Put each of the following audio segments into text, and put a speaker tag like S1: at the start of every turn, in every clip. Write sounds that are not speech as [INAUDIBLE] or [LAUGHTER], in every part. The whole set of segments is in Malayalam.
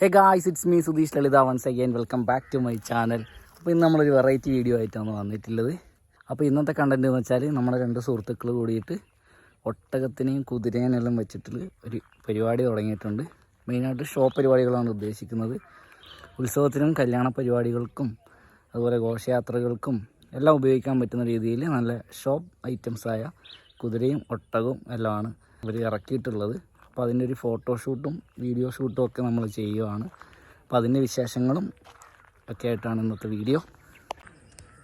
S1: Hey guys it's me Sudheesh Lalitha once again welcome back to my channel അപ്പോൾ ഇന്ന് നമ്മളൊരു വെറൈറ്റി വീഡിയോ ആയിട്ടാണ് വന്നിട്ടുള്ളത്. അപ്പോൾ ഇന്നത്തെ കണ്ടന്റ് എന്ന് വെച്ചാൽ നമ്മുടെ രണ്ട് സുഹൃത്തുക്കൾ കൂടിയിട്ട് ഒട്ടകത്തിനെയും കുതിരേനെയും എല്ലാം വെച്ചിട്ടുള്ള ഒരു പരിപാടി തുടങ്ങിയിട്ടുണ്ട്. മെയിനായിട്ട് ഷോ പരിപാടികളാണ് ഉദ്ദേശിക്കുന്നത്. ഉത്സവത്തിനും കല്യാണ പരിപാടികൾക്കും അതുപോലെ ഘോഷയാത്രകൾക്കും എല്ലാം ഉപയോഗിക്കാൻ പറ്റുന്ന രീതിയിൽ നല്ല ഷോപ്പ് ഐറ്റംസായ കുതിരയും ഒട്ടകവും എല്ലാമാണ് ഇവർ ഇറക്കിയിട്ടുള്ളത്. അപ്പോൾ അതിന്റെ ഒരു ഫോട്ടോഷൂട്ടും വീഡിയോ ഷൂട്ടും ഒക്കെ നമ്മൾ ചെയ്യുകയാണ് അപ്പോൾ അതിന്റെ വിശേഷങ്ങളും ഒക്കെ ആയിട്ടാണ് ഇന്നത്തെ വീഡിയോ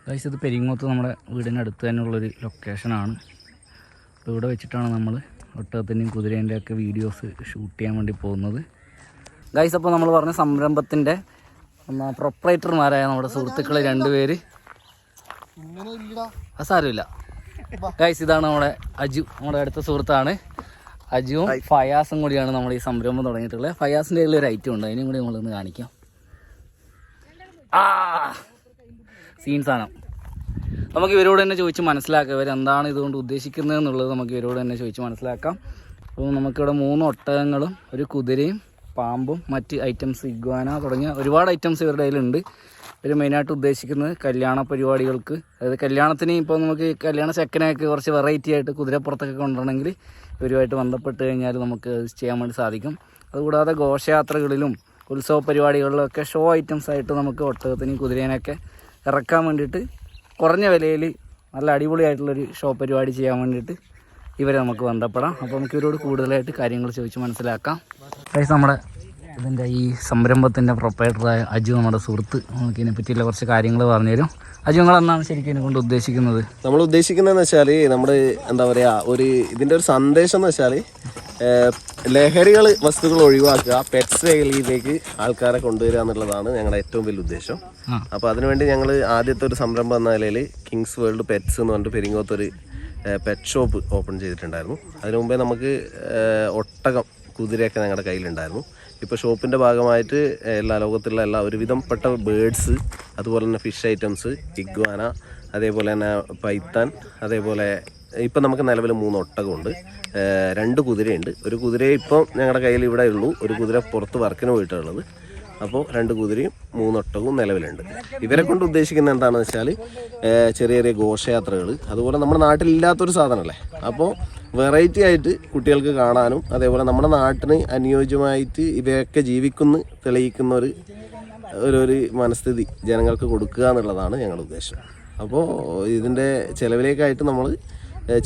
S1: ഗൈസ് ഇത് പെരിങ്ങോത്ത് നമ്മുടെ വീടിനടുത്ത് തന്നെയുള്ളൊരു ലൊക്കേഷനാണ് അപ്പോൾ ഇവിടെ വെച്ചിട്ടാണ് നമ്മൾ ഒട്ടകത്തിന്റെയും കുതിരേന്റെ ഒക്കെ വീഡിയോസ് ഷൂട്ട് ചെയ്യാൻ വേണ്ടി പോകുന്നത്. ഗൈസ് അപ്പോൾ നമ്മൾ പറഞ്ഞ സംരംഭത്തിന്റെ പ്രൊപ്പറേറ്റർമാരായ നമ്മുടെ സുഹൃത്തുക്കൾ രണ്ടുപേര്. അത് സാരമില്ല. ഗൈസ് ഇതാണ് നമ്മുടെ അജു നമ്മുടെ അടുത്ത സുഹൃത്താണ്. അജുവും ഫയാസും കൂടിയാണ് നമ്മൾ ഈ സംരംഭം തുടങ്ങിയിട്ടുള്ളത്. ഫയാസിന്റെ കയ്യിൽ ഒരു ഐറ്റം ഉണ്ട്. അതിനും കൂടി നമ്മളൊന്ന് കാണിക്കാം. ആ സീൻ സാധനം. നമുക്ക് ഇവരോട് തന്നെ ചോദിച്ച് മനസ്സിലാക്കാം. ഇവർ എന്താണ് ഇതുകൊണ്ട് ഉദ്ദേശിക്കുന്നത് എന്നുള്ളത് നമുക്ക് ഇവരോട് തന്നെ ചോദിച്ച് മനസ്സിലാക്കാം. അപ്പോൾ നമുക്കിവിടെ മൂന്ന് ഒട്ടകങ്ങളും ഒരു കുതിരയും പാമ്പും മറ്റ് ഐറ്റംസ് ഇഗ്വാന തുടങ്ങിയ ഒരുപാട് ഐറ്റംസ് ഇവരുടെ കയ്യിലുണ്ട്. ഇവർ മെയിനായിട്ട് ഉദ്ദേശിക്കുന്നത് കല്യാണ പരിപാടികൾക്ക്. അതായത് കല്യാണത്തിന് ഇപ്പോൾ നമുക്ക് കല്യാണ ചെക്കനെയൊക്കെ കുറച്ച് വെറൈറ്റി ആയിട്ട് കുതിരപ്പുറത്തൊക്കെ കൊണ്ടുവരണമെങ്കിൽ ഇവരുമായിട്ട് ബന്ധപ്പെട്ട് കഴിഞ്ഞാൽ നമുക്ക് ചെയ്യാൻ വേണ്ടി സാധിക്കും. അതുകൂടാതെ ഘോഷയാത്രകളിലും ഉത്സവ പരിപാടികളിലും ഒക്കെ ഷോ ഐറ്റംസ് ആയിട്ട് നമുക്ക് ഒട്ടകത്തിനെയും കുതിരേനെയൊക്കെ ഇറക്കാൻ വേണ്ടിയിട്ട് കുറഞ്ഞ വിലയിൽ നല്ല അടിപൊളിയായിട്ടുള്ളൊരു ഷോ പരിപാടി ചെയ്യാൻ വേണ്ടിയിട്ട് ഇവരെ നമുക്ക് ബന്ധപ്പെടാം. അപ്പോൾ നമുക്ക് ഇവരോട് കൂടുതലായിട്ട് കാര്യങ്ങൾ ചോദിച്ച് മനസ്സിലാക്കാം. നമ്മുടെ ഇതിന്റെ ഈ സംരംഭത്തിന്റെ പ്രൊപ്പറേറ്ററായ അജു നമ്മുടെ സുഹൃത്ത്. നമുക്ക് ഇതിനെ പറ്റിയുള്ള കുറച്ച് കാര്യങ്ങൾ പറഞ്ഞു തരും അജു നിങ്ങൾ എന്നാണ് ശരിക്കും ഇതിനെ കൊണ്ട് ഉദ്ദേശിക്കുന്നത്?
S2: നമ്മൾ ഉദ്ദേശിക്കുന്നതെന്ന് വെച്ചാൽ നമ്മൾ എന്താ പറയുക ഒരു ഇതിന്റെ ഒരു സന്ദേശം എന്ന് വെച്ചാൽ ലഹരികൾ വസ്തുക്കൾ ഒഴിവാക്കുക പെറ്റ്സ് മേഖലയിലേക്ക് ആൾക്കാരെ കൊണ്ടുവരിക എന്നുള്ളതാണ് ഞങ്ങളുടെ ഏറ്റവും വലിയ ഉദ്ദേശം. അപ്പോൾ അതിനുവേണ്ടി ഞങ്ങൾ ആദ്യത്തെ ഒരു സംരംഭം എന്ന നിലയിൽ കിങ്സ് വേൾഡ് പെറ്റ്സ് എന്ന് പറഞ്ഞിട്ട് പെരിങ്ങോത്തൊരു പെറ്റ് ഷോപ്പ് ഓപ്പൺ ചെയ്തിട്ടുണ്ടായിരുന്നു. അതിനു മുമ്പേ നമുക്ക് ഒട്ടകം കുതിരയൊക്കെ ഞങ്ങളുടെ കയ്യിലുണ്ടായിരുന്നു. ഇപ്പോൾ ഷോപ്പിന്റെ ഭാഗമായിട്ട് എല്ലാ ലോകത്തുള്ള എല്ലാ ഒരുവിധംപ്പെട്ട ബേഡ്സ് അതുപോലെ തന്നെ ഫിഷ് ഐറ്റംസ് ഇഗ്വാന അതേപോലെ തന്നെ പൈത്താൻ അതേപോലെ ഇപ്പം നമുക്ക് നിലവിൽ മൂന്ന് ഒട്ടകമുണ്ട്. രണ്ട് കുതിരയുണ്ട്. ഒരു കുതിരയെ ഇപ്പം ഞങ്ങളുടെ കയ്യിൽ ഇവിടെ ഉള്ളൂ ഒരു കുതിര പുറത്ത് വർക്കിന് പോയിട്ടുള്ളത്. അപ്പോൾ രണ്ട് കുതിരയും മൂന്നൊട്ടവും നിലവിലുണ്ട്. ഇവരെ കൊണ്ട് ഉദ്ദേശിക്കുന്നത് എന്താണെന്ന് വെച്ചാൽ ചെറിയ ചെറിയ ഘോഷയാത്രകൾ. അതുപോലെ നമ്മുടെ നാട്ടിലില്ലാത്തൊരു സാധനമല്ലേ? അപ്പോൾ വെറൈറ്റി ആയിട്ട് കുട്ടികൾക്ക് കാണാനും അതേപോലെ നമ്മുടെ നാട്ടിന് അനുയോജ്യമായിട്ട് ഇവയൊക്കെ ജീവിക്കുന്നു തെളിയിക്കുന്ന ഒരു ഒരു ഒരു മനസ്ഥിതി ജനങ്ങൾക്ക് കൊടുക്കുക എന്നുള്ളതാണ് ഞങ്ങളുടെ ഉദ്ദേശം. അപ്പോൾ ഇതിന്റെ ചിലവിലേക്കായിട്ട് നമ്മൾ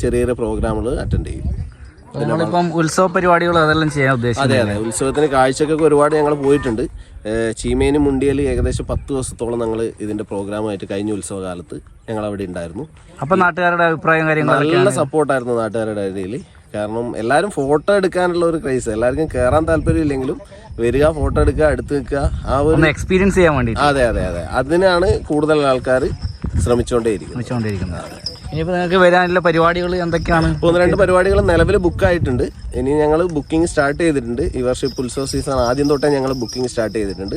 S2: ചെറിയ ചെറിയ പ്രോഗ്രാമുകൾ അറ്റൻഡ് ചെയ്യും.
S1: നമ്മളിപ്പം ഉത്സവ പരിപാടികൾ അതെല്ലാം ചെയ്യാൻ ഉദ്ദേശിക്കുന്നത്
S2: അതെ അതെ. ഉത്സവത്തിന് കാഴ്ചക്കൊക്കെ ഒരുപാട് ഞങ്ങൾ പോയിട്ടുണ്ട്. ചീമേനും മുണ്ടിയൽ ഏകദേശം പത്ത് ദിവസത്തോളം ഞങ്ങൾ ഇതിന്റെ പ്രോഗ്രാമായിട്ട് കഴിഞ്ഞ ഉത്സവ കാലത്ത് ഞങ്ങൾ അവിടെ ഉണ്ടായിരുന്നു.
S1: അപ്പൊ നാട്ടുകാരുടെ അഭിപ്രായം
S2: നല്ല സപ്പോർട്ടായിരുന്നു നാട്ടുകാരുടെ ഇടയിൽ. കാരണം എല്ലാവരും ഫോട്ടോ എടുക്കാനുള്ള ഒരു ക്രൈസ്. എല്ലാവർക്കും കയറാൻ താല്പര്യം ഇല്ലെങ്കിലും വരിക ഫോട്ടോ എടുക്കുക അടുത്ത് നിൽക്കുക ആ ഒരു
S1: എക്സ്പീരിയൻസ് ചെയ്യാൻ വേണ്ടി
S2: അതെ അതെ അതെ. അതിനാണ് കൂടുതൽ ആൾക്കാർ ശ്രമിച്ചുകൊണ്ടേയിരിക്കുന്നത്
S1: വെച്ചുകൊണ്ടിരിക്കുന്നത് ഇനിയിപ്പോൾ നിങ്ങൾക്ക് വരാനുള്ള പരിപാടികൾ എന്തൊക്കെയാണ്?
S2: ഒന്ന് രണ്ട് പരിപാടികൾ നിലവിൽ ബുക്ക് ആയിട്ടുണ്ട്. ഇനി ഞങ്ങൾ ബുക്കിംഗ് സ്റ്റാർട്ട് ചെയ്തിട്ടുണ്ട്. ഈ വർഷം ഇപ്പോൾ ഉത്സവ സീസൺ ആദ്യം തൊട്ടേ ഞങ്ങൾ ബുക്കിംഗ് സ്റ്റാർട്ട് ചെയ്തിട്ടുണ്ട്.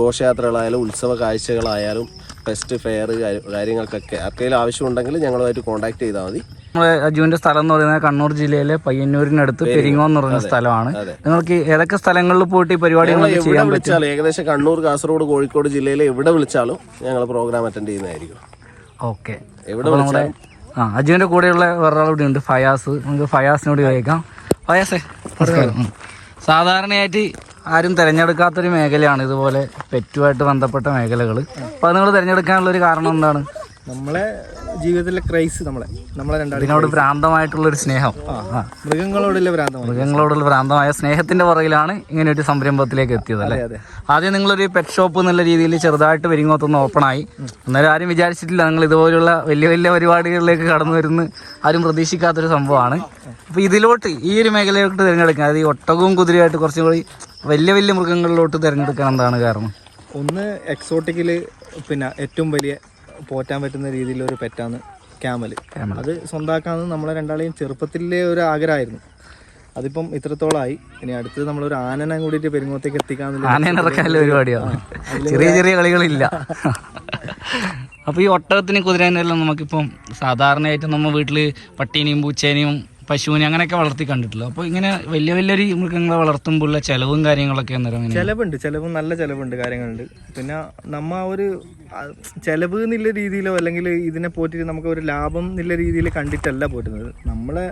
S2: ഘോഷയാത്രകളായാലും ഉത്സവ കാഴ്ചകളായാലും ഫെസ്റ്റ് ഫെയർ കാര്യങ്ങൾക്കൊക്കെ ആർക്കെങ്കിലും ആവശ്യമുണ്ടെങ്കിൽ ഞങ്ങളുമായിട്ട് കോൺടാക്ട് ചെയ്താൽ മതി.
S1: അജുവിന്റെ സ്ഥലം എന്ന് പറയുന്നത് കണ്ണൂർ ജില്ലയിലെ പയ്യന്നൂരിനടുത്ത് പെരിങ്ങോ എന്ന് പറയുന്ന സ്ഥലമാണ്. നിങ്ങൾക്ക് ഏതൊക്കെ സ്ഥലങ്ങളിൽ പോയിട്ട് ഈ
S2: പരിപാടികൾ
S1: ചെയ്യാൻ പറ്റും?
S2: ഏകദേശം കണ്ണൂർ കാസർഗോഡ് കോഴിക്കോട് ജില്ലയിലെ എവിടെ വിളിച്ചാലും ഞങ്ങൾ പ്രോഗ്രാം അറ്റൻഡ് ചെയ്യുന്നതായിരിക്കും.
S1: ഓക്കെ.
S2: എവിടെ
S1: നമ്മുടെ ആ അജുവിന്റെ കൂടെയുള്ള വേറൊരാൾ ഇവിടെ ഉണ്ട് ഫയാസ്. നമുക്ക് ഫയാസിനോട് ചോദിക്കാം. ഫയാസേ. സാധാരണയായിട്ട് ആരും തിരഞ്ഞെടുക്കാത്തൊരു മേഖലയാണ് ഇതുപോലെ പെറ്റുമായിട്ട് ബന്ധപ്പെട്ട മേഖലകൾ അപ്പോൾ അത് നിങ്ങൾ തിരഞ്ഞെടുക്കാനുള്ള ഒരു കാരണം എന്താണ്?
S3: നമ്മളെ ജീവിതത്തിലെ ക്രൈസ് നമ്മളെ നമ്മളെ രണ്ടാളിനോട്
S1: ഭ്രാന്തമായിട്ടുള്ള ഭ്രാന്തമായിട്ടുള്ളൊരു സ്നേഹം.
S3: മൃഗങ്ങളോടുള്ള ഭ്രാന്തമായ
S1: മൃഗങ്ങളോടുള്ള ഭ്രാന്തമായ സ്നേഹത്തിന്റെ പുറകിലാണ് ഇങ്ങനെ ഒരു സംരംഭത്തിലേക്ക് എത്തിയത് അല്ലേ?
S3: അതെ.
S1: ആദ്യം നിങ്ങളൊരു പെറ്റ് ഷോപ്പ് എന്നുള്ള രീതിയിൽ ചെറുതായിട്ട് പെരിങ്ങോത്തൊന്ന് ഓപ്പൺ ആയി. അന്നേരം ആരും വിചാരിച്ചിട്ടില്ല നിങ്ങൾ ഇതുപോലുള്ള വലിയ വലിയ പരിപാടികളിലേക്ക് കടന്നു വരുന്ന ആരും പ്രതീക്ഷിക്കാത്തൊരു സംഭവമാണ്. അപ്പോൾ ഇതിലോട്ട് ഈ ഒരു മേഖലയിലോട്ട് തിരഞ്ഞെടുക്കാൻ അതായത് ഈ ഒട്ടകവും കുതിരയായിട്ട് കുറച്ചും കൂടി വലിയ വലിയ മൃഗങ്ങളിലോട്ട് തിരഞ്ഞെടുക്കാൻ എന്താണ് കാരണം?
S3: ഒന്ന് എക്സോട്ടിക്കിൽ പിന്നെ ഏറ്റവും വലിയ പോറ്റാൻ പറ്റുന്ന രീതിയിലൊരു പെറ്റാണ് ക്യാമൽ അത് സ്വന്തമാക്കാന്ന് നമ്മളെ രണ്ടാളെയും ചെറുപ്പത്തിലെ ഒരു ആഗ്രഹമായിരുന്നു. അതിപ്പം ഇത്രത്തോളമായി ഇനി അടുത്തത് നമ്മളൊരു ആനനെ കൂടിയിട്ട് പെരുങ്ങോത്തേക്ക്
S1: ആനയിറക്കാനുള്ള പരിപാടിയാണ് ചെറിയ ചെറിയ കളികളില്ല. അപ്പോൾ ഈ ഒട്ടകത്തിനും കുതിരേനെല്ലാം നമുക്കിപ്പം സാധാരണയായിട്ട് നമ്മൾ വീട്ടിൽ പട്ടീനെയും പൂച്ചേനെയും പശുവിനെ അങ്ങനെയൊക്കെ വളർത്തി കണ്ടിട്ടുള്ളൂ അപ്പോൾ ഇങ്ങനെ വലിയ വലിയൊരു മൃഗങ്ങളെ വളർത്തുമ്പോഴുള്ള ചെലവും കാര്യങ്ങളൊക്കെ അന്നേരം
S3: ചെലവുണ്ട് ചെലവ് നല്ല ചെലവുണ്ട് കാര്യങ്ങളുണ്ട്. പിന്നെ നമ്മ ഒരു ചിലവ് എന്നുള്ള രീതിയിലോ അല്ലെങ്കിൽ ഇതിനെ പോറ്റിട്ട് നമുക്ക് ഒരു ലാഭം എന്നുള്ള രീതിയിൽ കണ്ടിട്ടല്ല പോറ്റുന്നത്. നമ്മളെ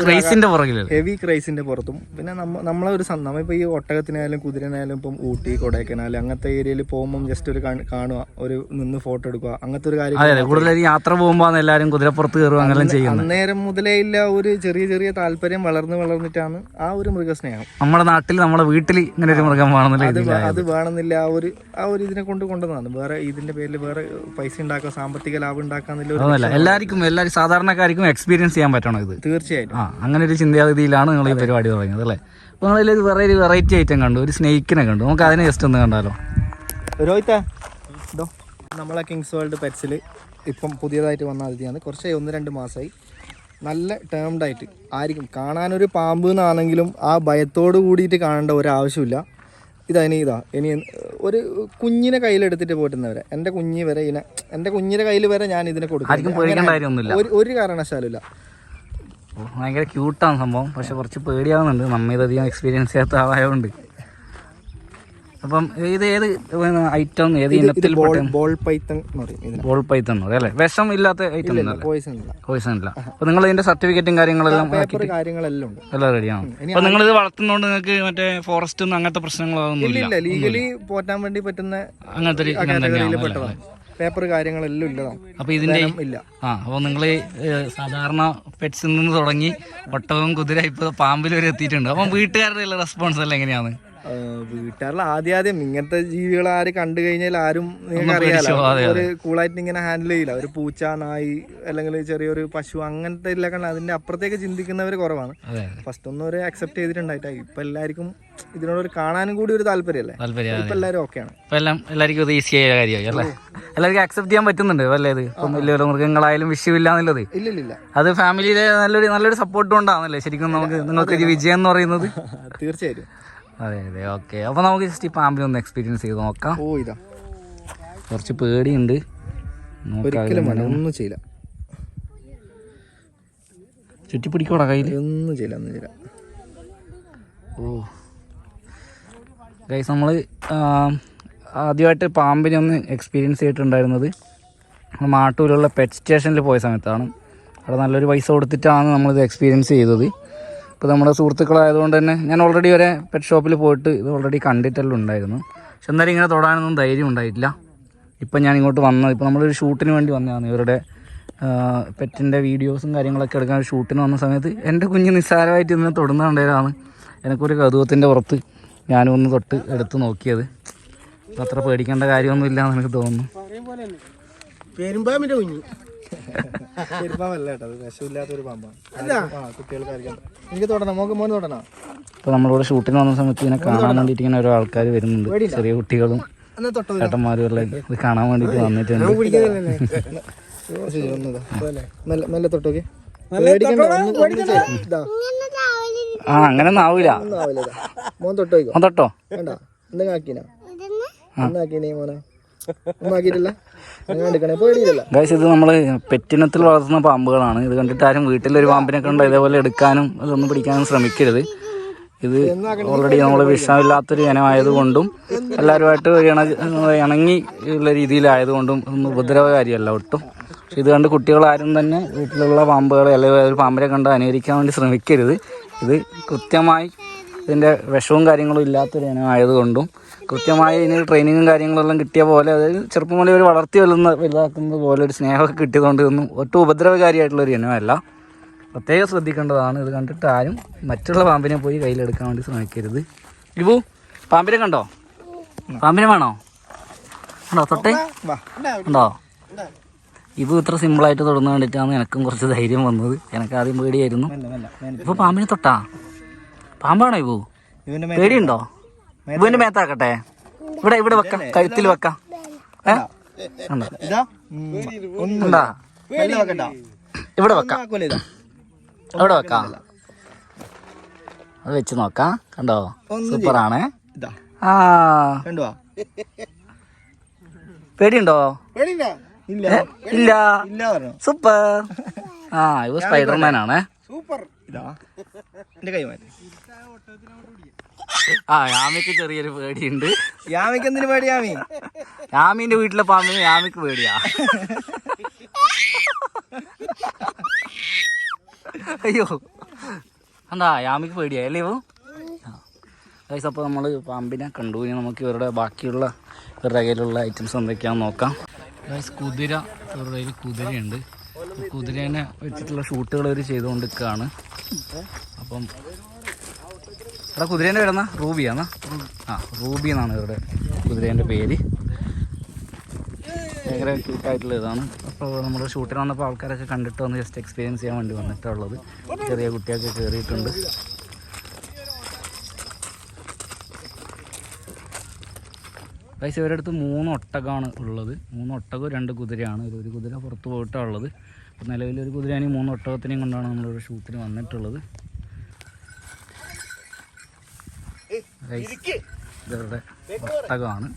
S1: ക്രൈസിന്റെ പുറകിലല്ലേ?
S3: ഹെവി ക്രൈസിന്റെ പുറത്തും. പിന്നെ നമ്മ നമ്മളെ ഒരു സം- നമ്മളിപ്പോ ഈ ഒട്ടകത്തിനായാലും കുതിരനായാലും ഇപ്പം ഊട്ടി കൊടൈക്കനാൽ അങ്ങനത്തെ ഏരിയയിൽ പോകുമ്പോൾ ജസ്റ്റ് ഒരു കാണ- കാണുക ഒരു നിന്ന് ഫോട്ടോ എടുക്കുക അങ്ങനത്തെ ഒരു കാര്യം
S1: കൂടുതൽ യാത്ര പോകുമ്പോൾ എല്ലാവരും കുതിരപ്പുറത്ത് കയറുക അങ്ങനെ ചെയ്യുന്നത്.
S3: അന്നേരം മുതലേ ഇല്ല ഒരു ചെറിയ ചെറിയ താല്പര്യം വളർന്ന് വളർന്നിട്ടാണ് ആ ഒരു മൃഗസ്നേഹം.
S1: നമ്മുടെ നാട്ടിൽ നമ്മുടെ വീട്ടിൽ ഇങ്ങനെ ഒരു മൃഗം വേണമെന്നില്ല
S3: അത് വേണമെന്നില്ല ആ ഒരു ആ ഒരു ഇതിനെ കൊണ്ട് കൊണ്ടുവന്നതാണ്. വേറെ ഇതിന്റെ പേരിൽ വേറെ പൈസ ഉണ്ടാക്കുക സാമ്പത്തിക ലാഭം
S1: ഉണ്ടാക്കാന്നില്ല എല്ലാവർക്കും എല്ലാവരും സാധാരണക്കാർക്കും എക്സ്പീരിയൻസ് ചെയ്യാൻ പറ്റണം ഇത്?
S3: തീർച്ചയായിട്ടും.
S1: ആ അങ്ങനെ ഒരു ചിന്താഗതിയിലാണ് നിങ്ങൾ ഈ പരിപാടി തുടങ്ങിയത് അല്ലേ? അപ്പോൾ നിങ്ങളതിൽ വേറെ ഒരു വെറൈറ്റി ഐറ്റം കണ്ടു ഒരു സ്നേക്കിനെ കണ്ടു. നമുക്ക് അതിനെ ജസ്റ്റ് ഒന്ന് കണ്ടാലോ?
S3: രോഹിത ഇതോ നമ്മളെ കിങ്സ് വേൾഡ് പെറ്റ്സിൽ ഇപ്പം പുതിയതായിട്ട് വന്ന അതിഥിയാണ്. കുറച്ച് ഒന്ന് രണ്ട് മാസമായി നല്ല ടേംഡ് ആയിട്ട് ആയിരിക്കും. കാണാനൊരു പാമ്പ് എന്നാണെങ്കിലും ആ ഭയത്തോട് കൂടിയിട്ട് കാണേണ്ട ഒരാവശ്യമില്ല. ഇതാ ഇനി ഇതാ ഇനി ഒരു കുഞ്ഞിനെ കയ്യിലെടുത്തിട്ട് പോയിട്ടുന്നവരെ എന്റെ കുഞ്ഞി വരെ ഇതിനെ എന്റെ കുഞ്ഞിന്റെ കയ്യിൽ വരെ ഞാൻ ഇതിനെ കൊടുക്കും
S1: ആർക്കും പേടിക്കേണ്ട കാര്യമൊന്നുമില്ല.
S3: ഒരു കാരണവശാലും
S1: ഭയങ്കര ക്യൂട്ടാണ് സംഭവം. പക്ഷെ കുറച്ച് പേടിയാവുന്നുണ്ട്. നമ്മ ഇതധികം എക്സ്പീരിയൻസ് ചെയ്യാത്ത ആളായതുകൊണ്ട് അപ്പം ഇത് ഏത് ഐറ്റം ഏത് ഇനത്തിൽ
S3: ബോൾ പൈത്തൺ
S1: ബോൾ പൈത്തൺ അല്ലേ? വിഷം ഇല്ലാത്ത ഐറ്റം
S3: പോയിസൺ ഇല്ല.
S1: അപ്പൊ നിങ്ങൾ ഇതിന്റെ സർട്ടിഫിക്കറ്റും കാര്യങ്ങളെല്ലാം
S3: കാര്യങ്ങളെല്ലാം ഉണ്ട്.
S1: എല്ലാം റെഡിയാണ് അപ്പൊ നിങ്ങൾ ഇത് വളർത്തുന്നോണ്ട് നിങ്ങൾക്ക് മറ്റേ ഫോറസ്റ്റ് അങ്ങനത്തെ പ്രശ്നങ്ങളൊന്നും ഇല്ല
S3: ലീഗലി പോറ്റാൻ വേണ്ടി പറ്റുന്ന
S1: അങ്ങനത്തെ
S3: പേപ്പർ കാര്യങ്ങളെല്ലാം ഇല്ലതാണ്
S1: അപ്പൊ ഇതിന്റെ
S3: ഇല്ല.
S1: ആ അപ്പോൾ നിങ്ങൾ സാധാരണ പെറ്റ്സിൽ നിന്ന് തുടങ്ങി ഒട്ടകവും കുതിര ഇപ്പൊ പാമ്പിൽ വരെ എത്തിയിട്ടുണ്ട്. അപ്പം വീട്ടുകാരുടെ റെസ്പോൺസ് എല്ലാം എങ്ങനെയാണ്?
S3: വീട്ടുകാരിൽ ആദ്യം ആദ്യം ഇങ്ങനത്തെ ജീവികൾ ആര് കണ്ടു കഴിഞ്ഞാൽ ആരും നിങ്ങൾക്ക് അറിയാലോ. ഒരു കൂളായിട്ട് ഇങ്ങനെ ഹാൻഡിൽ ചെയ്യില്ല. ഒരു പൂച്ച നായി അല്ലെങ്കിൽ ചെറിയൊരു പശു അങ്ങനത്തെ ഇല്ല കണ്ട അതിന്റെ അപ്പുറത്തേക്ക് ചിന്തിക്കുന്നവർ കുറവാണ്. ഫസ്റ്റ് ഒന്നും ഒരു അക്സെപ്റ്റ് ചെയ്തിട്ടുണ്ടായിട്ടാ. ഇപ്പൊ എല്ലാവർക്കും ഇതിനോട് ഒരു കാണാനും കൂടി ഒരു താല്പര്യമല്ലേ
S1: താല്പര്യം
S3: ഇപ്പൊ എല്ലാവരും ഓക്കെയാണ്
S1: ഇപ്പൊ എല്ലാം എല്ലാവർക്കും ഇത് ഈസി ആയ കാര്യമായി അല്ലേ? എല്ലാവർക്കും അക്സെപ്റ്റ് ചെയ്യാൻ പറ്റുന്നുണ്ട് അല്ലേ ഇത്? ഇപ്പം വലിയ വലിയ മൃഗങ്ങളായാലും വിഷയമില്ല എന്നുള്ളത്.
S3: ഇല്ല
S1: അത് ഫാമിലിയിലെ നല്ലൊരു നല്ലൊരു സപ്പോർട്ട് കൊണ്ടാണല്ലേ ശരിക്കും നമുക്ക് നിങ്ങൾക്ക് ഒരു വിജയം എന്ന് പറയുന്നത്. [LAUGHS]
S3: തീർച്ചയായിട്ടും.
S1: അതെ അതെ ഓക്കെ അപ്പോൾ നമുക്ക് ജസ്റ്റ് ഈ പാമ്പിനെ ഒന്ന് എക്സ്പീരിയൻസ് ചെയ്ത് നോക്കാം.
S3: ഓ ഇതാ.
S1: കുറച്ച് പേടിയുണ്ട്.
S3: ഒരിക്കലും വേണ്ട ഒന്നും ചെയ്യില്ല.
S1: ചുറ്റി പിടിക്കോടാ കയ്യിൽ
S3: ഒന്നും ചെയ്യില്ല ഒന്നും ചെയ്യില്ല.
S1: ഓ. ഗൈസ് നമ്മൾ ആദ്യമായിട്ട് പാമ്പിനെ ഒന്ന് എക്സ്പീരിയൻസ് ചെയ്തിട്ടുണ്ടായിരുന്നത് നമ്മൾ മാട്ടൂലുള്ള പെറ്റ് സ്റ്റേഷനിൽ പോയ സമയത്താണ്. അവിടെ നല്ലൊരു പൈസ കൊടുത്തിട്ടാണ് നമ്മളിത് എക്സ്പീരിയൻസ് ചെയ്തത്. ഇപ്പോൾ നമ്മുടെ സുഹൃത്തുക്കളായതുകൊണ്ട് തന്നെ ഞാൻ ഓൾറെഡി വരെ പെറ്റ് ഷോപ്പിൽ പോയിട്ട് ഇത് ഓൾറെഡി കണ്ടിട്ടെല്ലാം ഉണ്ടായിരുന്നു പക്ഷെ എന്നാലും ഇങ്ങനെ തൊടാനൊന്നും ധൈര്യം ഉണ്ടായിട്ടില്ല. ഇപ്പം ഞാൻ ഇങ്ങോട്ട് വന്നത് ഇപ്പോൾ നമ്മളൊരു ഷൂട്ടിന് വേണ്ടി വന്നതാണ്. ഇവരുടെ പെറ്റിന്റെ വീഡിയോസും കാര്യങ്ങളൊക്കെ എടുക്കാൻ ഷൂട്ടിന് വന്ന സമയത്ത് എന്റെ കുഞ്ഞ് നിസ്സാരമായിട്ട് ഇന്ന് തൊടുന്നുണ്ടായതാണ് എനിക്കൊരു കൗതുകത്തിന്റെ പുറത്ത് ഞാനും ഒന്ന് തൊട്ട് എടുത്ത് നോക്കിയത്. അത്ര പേടിക്കേണ്ട കാര്യമൊന്നുമില്ല എന്ന് എനിക്ക് തോന്നുന്നു.
S3: പെരുമ്പാമ്പിന്റെ കുഞ്ഞു. പെരുമ്പാമ്പല്ല കേട്ടോ അത് വിഷമില്ലാത്ത ഒരു പാമ്പാണ് ആ കുട്ടികൾക്ക് അറിയാം എനിക്ക് തൊടണം മോക്ക് മോന് തൊടണം?
S1: ഇപ്പോൾ നമ്മളിവിടെ ഷൂട്ടിന് വന്ന സമയത്ത് ഇങ്ങനെ കാണാൻ വേണ്ടിട്ട് ഇങ്ങനെ ഓരോ ആൾക്കാർ വരുന്നുണ്ട്. ചെറിയ കുട്ടികളും
S3: തൊട്ടോ
S1: ചേട്ടന്മാരും എല്ലാം ഇത് കാണാൻ വേണ്ടിട്ട് വന്നിട്ടുണ്ട്.
S3: മെല്ലെ മെല്ലെ തൊട്ടോക്കെ.
S1: ആ അങ്ങനെ ഒന്നും
S3: ആവൂല. തൊട്ടോ. മോൻ തൊട്ടോയിക്കോ?
S1: ആ തൊട്ടോ?
S3: വേണ്ട. എന്തെങ്കിലും ആക്കിനാ? ഒന്നാക്കീനേ മോനെ? ഒന്നും ആക്കിയിട്ടില്ല?
S1: ഗൈസ് ഇത് നമ്മൾ പെറ്റിനത്തിൽ വളർത്തുന്ന പാമ്പുകളാണ്. ഇത് കണ്ടിട്ട് ആരും വീട്ടിലൊരു പാമ്പിനെ കണ്ടോ ഇതേപോലെ എടുക്കാനും അതൊന്നും പിടിക്കാനും ശ്രമിക്കരുത്. ഇത് ഓൾറെഡി നമ്മൾ വിഷമില്ലാത്തൊരു ഇനമായതുകൊണ്ടും എല്ലാവരുമായിട്ട് ഇണങ്ങി ഉള്ള രീതിയിലായതുകൊണ്ടും ഒന്നും ഉപദ്രവകാരിയല്ല ഒട്ടും. പക്ഷെ ഇത് കണ്ട് കുട്ടികളാരും തന്നെ വീട്ടിലുള്ള പാമ്പുകളെ അല്ലെങ്കിൽ ഒരു പാമ്പിനെ കണ്ട് അനുകരിക്കാൻ വേണ്ടി ശ്രമിക്കരുത്. ഇത് കൃത്യമായി ഇതിന്റെ വിഷവും കാര്യങ്ങളും ഇല്ലാത്തൊരു ഇനമായതുകൊണ്ടും കൃത്യമായി ഇതിന് ട്രെയിനിങ്ങും കാര്യങ്ങളെല്ലാം കിട്ടിയ പോലെ അതായത് ചെറുപ്പം മുതലേ ഒരു വളർത്തി വലുന്ന വലുതാക്കുന്നത് പോലെ ഒരു സ്നേഹമൊക്കെ കിട്ടിയതുകൊണ്ട് ഒന്നും ഒട്ടും ഉപദ്രവകാരിയായിട്ടുള്ള ഒരു ഇനമല്ല. പ്രത്യേകം ശ്രദ്ധിക്കേണ്ടതാണ്. ഇത് കണ്ടിട്ട് ആരും മറ്റുള്ള പാമ്പിനെ പോയി കയ്യിലെടുക്കാൻ വേണ്ടി ശ്രമിക്കരുത്. ഇബു പാമ്പിനെ കണ്ടോ? പാമ്പിനെ വേണോ? ഉണ്ടോ തൊട്ടേ? ഉണ്ടോ ഇബു ഇത്ര സിമ്പിളായിട്ട് തൊടുന്ന കണ്ടിട്ടാണ് എനിക്കും കുറച്ച് ധൈര്യം വന്നത്. എനിക്ക് ആദ്യം പേടിയായിരുന്നു. ഇപ്പോൾ പാമ്പിനെ തൊട്ടാ? പാമ്പാണോ ഇബു പേടിയുണ്ടോ? ഇവന്റെ മേത്താക്കട്ടെ. ഇവിടെ ഇവിടെ വെക്കാം. കഴുത്തിൽ വെക്കാം. ഇവിടെ വെക്കാം. അവിടെ വെക്കാം. അത് വെച്ച് നോക്കാം. കണ്ടോ? സൂപ്പറാണ്.
S3: ഇതാ.
S1: ആ.
S3: കണ്ടുവാ
S1: പേടിയുണ്ടോ?
S3: ഇല്ല.
S1: സൂപ്പർ. ആ ഇവ സ്പൈഡർമാൻ ആണേ.
S3: സൂപ്പർ. ഇതാ. എന്റെ കൈ മാറ്റി.
S1: ആ യാമിക്ക് ചെറിയൊരു പേടിയുണ്ട്.
S3: യാമിക്ക് എന്തിനു പേടി യാമി?
S1: യാമിന്റെ വീട്ടിലെ പാമ്പിന് യാമിക്ക് പേടിയാ. അയ്യോ. എന്താ യാമിക്ക് പേടിയാ അല്ലേ ഗൈസ് അപ്പോൾ നമ്മൾ പാമ്പിനെ കണ്ടു. ഇനി നമുക്ക് ഇവരുടെ ബാക്കിയുള്ള ഇവരുടെ കയ്യിലുള്ള ഐറ്റംസ് എന്തൊക്കെയാണെന്ന് നോക്കാം. ഗൈസ് കുതിര ഇവരുടെ കയ്യിൽ കുതിരയുണ്ട്. കുതിരേനെ വെച്ചിട്ടുള്ള ഷൂട്ടുകൾ ഇവർ ചെയ്തുകൊണ്ടിരിക്കുകയാണ്. അപ്പം ഇവിടെ കുതിരേന്റെ പേരെന്ന? റൂബിയാന്നാ? ആ റൂബി എന്നാണ് ഇവരുടെ കുതിരേന്റെ പേര്. ഭയങ്കര ക്യൂട്ടായിട്ടുള്ള ഇതാണ്. അപ്പോൾ നമ്മൾ ഷൂട്ടിന് വന്നപ്പോൾ ആൾക്കാരൊക്കെ കണ്ടിട്ട് വന്ന് ജസ്റ്റ് എക്സ്പീരിയൻസ് ചെയ്യാൻ വേണ്ടി വന്നിട്ടുള്ളത്. ചെറിയ കുട്ടിയൊക്കെ കയറിയിട്ടുണ്ട് പൈസ ഇവരുടെ അടുത്ത് മൂന്ന് ഒട്ടകമാണ് ഉള്ളത്. മൂന്ന് ഒട്ടകവും രണ്ട് കുതിരയാണ്. ഒരു കുതിര പുറത്ത് പോയിട്ടാണ് ഉള്ളത്. അപ്പോൾ നിലവിൽ ഒരു കുതിരയാണെങ്കിൽ മൂന്ന് ഒട്ടകത്തിനെയും കൊണ്ടാണ് നമ്മളൊരു ഷൂട്ടിന് വന്നിട്ടുള്ളത്. ഇവരുടെ ഒട്ടകമാണ്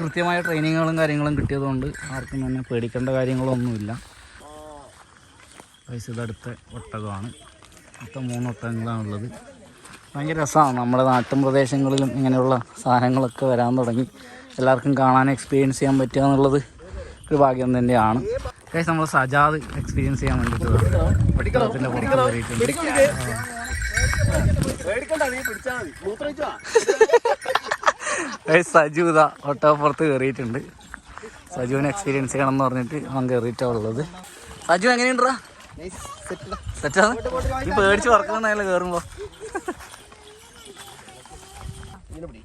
S1: കൃത്യമായ ട്രെയിനിങ്ങുകളും കാര്യങ്ങളും കിട്ടിയതുകൊണ്ട് ആർക്കും തന്നെ പേടിക്കേണ്ട കാര്യങ്ങളൊന്നുമില്ല. പൈസ ഇതടുത്ത ഒട്ടകമാണ്. മൊത്തം മൂന്ന് ഒട്ടകങ്ങളാണുള്ളത്. ഭയങ്കര രസമാണ്. നമ്മുടെ നാട്ടിൻ പ്രദേശങ്ങളിലും ഇങ്ങനെയുള്ള സാധനങ്ങളൊക്കെ വരാൻ തുടങ്ങി. എല്ലാവർക്കും കാണാൻ എക്സ്പീരിയൻസ് ചെയ്യാൻ പറ്റുക എന്നുള്ളത് ഒരു ഭാഗ്യം തന്നെയാണ്. ഗൈസ് നമ്മൾ സജാദ് എക്സ്പീരിയൻസ് ചെയ്യാൻ ഗൈസ് സജു ഇതാ ഒട്ടകപ്പുറത്ത് കയറിയിട്ടുണ്ട്. സജുവിനെ എക്സ്പീരിയൻസ് ചെയ്യണം എന്ന് പറഞ്ഞിട്ട് അവൻ കയറിയിട്ടുള്ളത് ഉള്ളത്. സജു എങ്ങനെയുണ്ടാ സെറ്റാ ഈ പേടിച്ച് പറക്കുന്നതല്ലേ കയറുമ്പോ
S3: നീ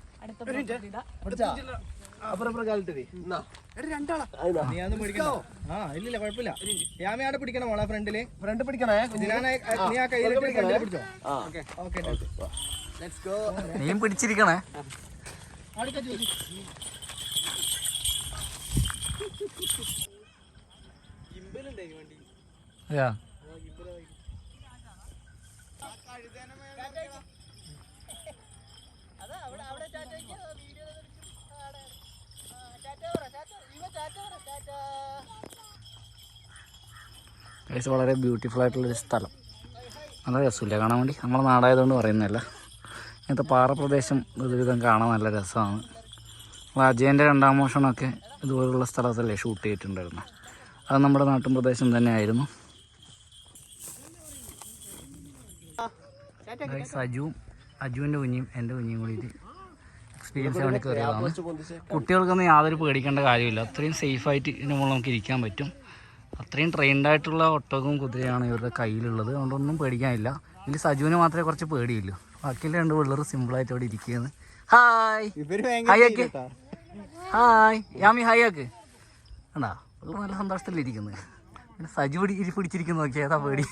S3: അതൊന്നും? പേടിക്കണ്ട ആ ഇല്ലില്ല കുഴപ്പമില്ല. യാമി അവിടെ പിടിക്കണം മോളെ ഫ്രണ്ടിൽ? ഫ്രണ്ട് പിടിക്കണേ? നീ ആ ഫ്രണ്ടിൽ പിടിച്ചോ? ഓക്കെ ഓക്കെ
S1: നീയും പിടിച്ചിരിക്കണേ. അതെയാ? ഗൈസ് വളരെ ബ്യൂട്ടിഫുൾ ആയിട്ടുള്ളൊരു സ്ഥലം. നല്ല രസമില്ല കാണാൻ വേണ്ടി? നമ്മുടെ നാടായതുകൊണ്ട് പറയുന്നതല്ല. ഇങ്ങനത്തെ പാറപ്രദേശം ഒരുവിധം കാണാൻ നല്ല രസമാണ്. നമ്മൾ അജയന്റെ രണ്ടാം മോഷണമൊക്കെ ഇതുപോലുള്ള സ്ഥലത്തല്ലേ ഷൂട്ട് ചെയ്തിട്ടുണ്ടായിരുന്നു. അത് നമ്മുടെ നാട്ടിൻ പ്രദേശം തന്നെയായിരുന്നു. അജുവും അജുവിന്റെ കുഞ്ഞും എന്റെ കുഞ്ഞും കൂടിയിട്ട് എക്സ്പീരിയൻസ് ആണ് വേണ്ടി കയറിയതാണ് കുട്ടികൾക്കൊന്നും യാതൊരു പേടിക്കേണ്ട കാര്യമില്ല. അത്രയും സേഫായിട്ട് ഇതിന്റെ മുകളിൽ നമുക്ക് ഇരിക്കാൻ പറ്റും. അത്രയും ട്രെയിൻഡ് ആയിട്ടുള്ള ഒട്ടകവും കുതിരയാണ് ഇവരുടെ കയ്യിലുള്ളത്. അതുകൊണ്ടൊന്നും പേടിക്കാനില്ല. ഇതിൽ സജുവിന് മാത്രമേ കുറച്ച് പേടിയുള്ളൂ. ബാക്കിയുള്ള രണ്ട് പിള്ളേർ സിമ്പിളായിട്ട് അവിടെ ഇരിക്കുകയാണ്. Hi hi hi Yami hi ആക്ക് കണ്ടാ നല്ല സന്തോഷത്തിലിരിക്കുന്നത് സജു പിടി പിടിച്ചിരിക്കുന്നു നോക്കി ഏതാ പേടി.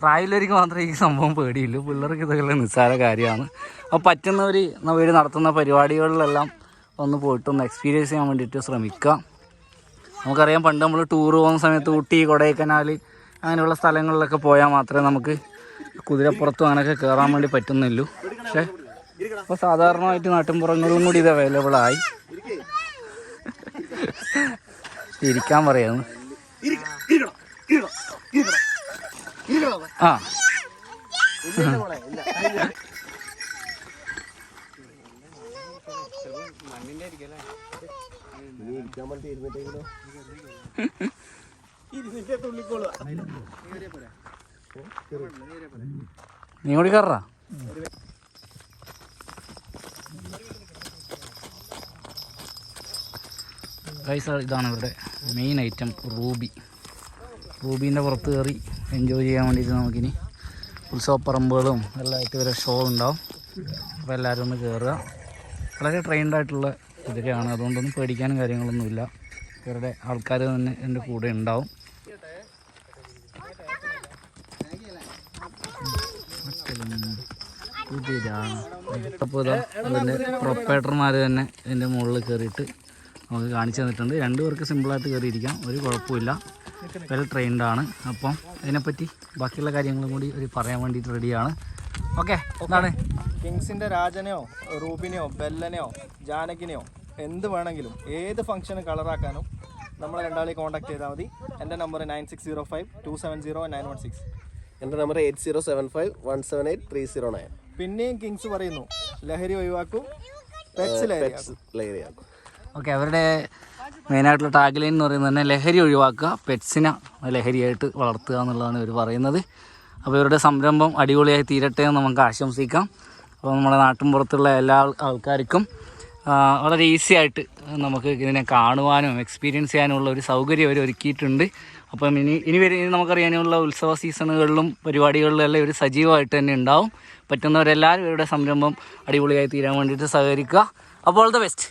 S1: പ്രായമുള്ളവർക്ക് മാത്രമേ ഈ സംഭവം പേടിയുള്ളൂ. പിള്ളേർക്ക് ഇതൊക്കെ നിസ്സാര കാര്യമാണ്. അപ്പോൾ പറ്റുന്നവർ അവർ നടത്തുന്ന പരിപാടികളിലെല്ലാം ഒന്ന് പോയിട്ട് ഒന്ന് എക്സ്പീരിയൻസ് ചെയ്യാൻ വേണ്ടിയിട്ട് ശ്രമിക്കാം നമുക്കറിയാം പണ്ട് നമ്മൾ ടൂർ പോകുന്ന സമയത്ത് ഊട്ടി കൊടൈക്കനാൽ അങ്ങനെയുള്ള സ്ഥലങ്ങളിലൊക്കെ പോയാൽ മാത്രമേ നമുക്ക് കുതിരപ്പുറത്തും അങ്ങനെയൊക്കെ കയറാൻ വേണ്ടി പറ്റുന്നുള്ളൂ. പക്ഷേ ഇപ്പോൾ സാധാരണമായിട്ട് നാട്ടിൻപുറങ്ങളിലും കൂടി ഇത് അവൈലബിൾ ആയി. ഇരിക്കാൻ പറയാന്ന് ആ. നീ കൂടി കയറാ ഗൈസ് ഇതാണ് ഇവരുടെ മെയിൻ ഐറ്റം റൂബി റൂബീന്റെ പുറത്ത് കയറി എൻജോയ് ചെയ്യാൻ വേണ്ടിയിട്ട് നമുക്കിനി ഉത്സവപ്പറമ്പുകളും എല്ലാം ആയിട്ട് ഇവരെ ഷോ ഉണ്ടാവും. അപ്പോൾ എല്ലാവരും ഒന്ന് കയറുക വളരെ ട്രെയിൻഡ് ആയിട്ടുള്ള കുതിരയാണ് അതുകൊണ്ടൊന്നും പേടിക്കാനും കാര്യങ്ങളൊന്നുമില്ല ഇവരുടെ ആൾക്കാർ തന്നെ എന്റെ കൂടെ ഉണ്ടാവും. കുതിര അപ്പോൾ ഇതാ അതിന്റെ പ്രൊപ്പറേറ്റർമാർ തന്നെ ഇതിന്റെ മുകളിൽ കയറിയിട്ട് നമുക്ക് കാണിച്ചു തന്നിട്ടുണ്ട്. രണ്ട് പേർക്ക് സിമ്പിളായിട്ട് കയറിയിരിക്കാം. ഒരു കുഴപ്പമില്ല വെൽ ട്രെയിൻഡാണ് ആണ്. അപ്പം ഇതിനെപ്പറ്റി ബാക്കിയുള്ള കാര്യങ്ങളും കൂടി ഒരു പറയാൻ വേണ്ടിയിട്ട് റെഡിയാണ് ഓക്കെ എന്താണ്
S3: കിങ്സിന്റെ രാജനെയോ റൂബിനെയോ ബെല്ലനെയോ ജാനകിനെയോ എന്ത് വേണമെങ്കിലും ഏത് ഫംഗ്ഷനും കളറാക്കാനും നമ്മൾ രണ്ടാളെ കോൺടാക്ട് ചെയ്താൽ മതി. എന്റെ number nine six zero five two seven zero nine one six.
S2: എന്റെ number eight zero seven five one seven eight three zero nine.
S3: പിന്നെയും കിങ്സ് പറയുന്നു ലഹരി ഒഴിവാക്കും പെറ്റ്സ് ലഹരി
S2: ലൈരിയാക്കും
S1: ഓക്കെ അവരുടെ മെയിനായിട്ടുള്ള ടാഗ് ലൈൻ എന്ന് പറയുന്നത് തന്നെ ലഹരി ഒഴിവാക്കുക പെറ്റ്സിനെ ലഹരിയായിട്ട് വളർത്തുക എന്നുള്ളതാണ് ഇവർ പറയുന്നത്. അപ്പോൾ ഇവരുടെ സംരംഭം അടിപൊളിയായി തീരട്ടെ എന്ന് നമുക്ക് ആശംസിക്കാം. അപ്പോൾ നമ്മുടെ നാട്ടിൻപുറത്തുള്ള എല്ലാ ആൾക്കാർക്കും വളരെ ഈസി ആയിട്ട് നമുക്ക് ഇതിനെ കാണുവാനും എക്സ്പീരിയൻസ് ചെയ്യാനുമുള്ള ഒരു സൗകര്യം അവർ ഒരുക്കിയിട്ടുണ്ട്. അപ്പം ഇനി ഇനി വരെ നമുക്കറിയാനുള്ള ഉത്സവ സീസണുകളിലും പരിപാടികളിലും എല്ലാം ഇവർ സജീവമായിട്ട് തന്നെ ഉണ്ടാവും. പറ്റുന്നവരെല്ലാവരും ഇവരുടെ സംരംഭം അടിപൊളിയായി തീരാൻ വേണ്ടിയിട്ട് സഹകരിക്കുക. അപ്പോൾ ദ ബെസ്റ്റ്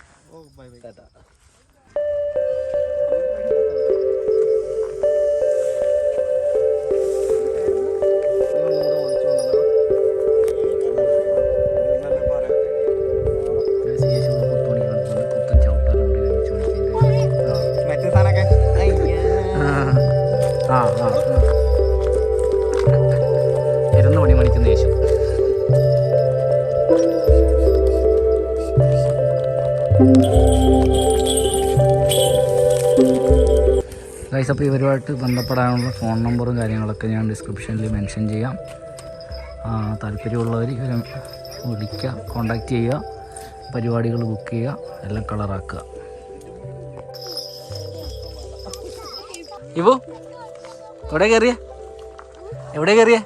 S1: ഗൈസ് അപ്പോൾ ഇവരുമായിട്ട് ബന്ധപ്പെടാനുള്ള ഫോൺ നമ്പറും കാര്യങ്ങളൊക്കെ ഞാൻ ഡിസ്ക്രിപ്ഷനിൽ മെൻഷൻ ചെയ്യാം. താല്പര്യമുള്ളവർ ഇവരെ വിളിക്കുക കോണ്ടാക്ട് ചെയ്യുക പരിപാടികൾ ബുക്ക് ചെയ്യുക എല്ലാം കളറാക്കുക ഇവോ എവിടെ കയറിയ എവിടെ കയറിയ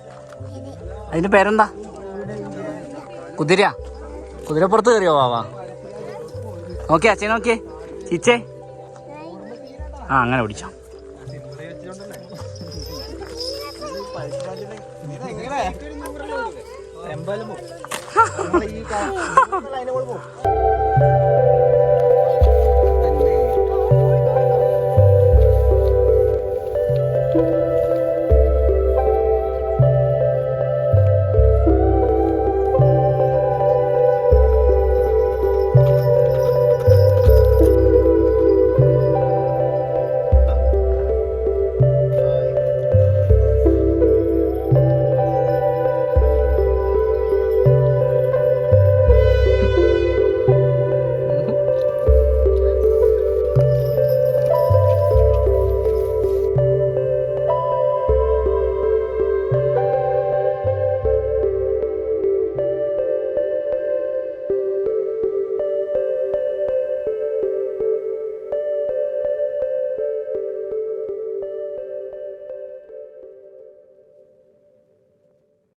S1: അതിന്റെ പേരെന്താ? കുതിര കുതിരപ്പുറത്ത് കയറിയോ വാവാ? നോക്കി അച്ഛൻ നോക്കിയേ ചിച്ചേ ആ അങ്ങനെ പിടിച്ചോ.
S3: എമ്പാലും പോകും. [LAUGHS]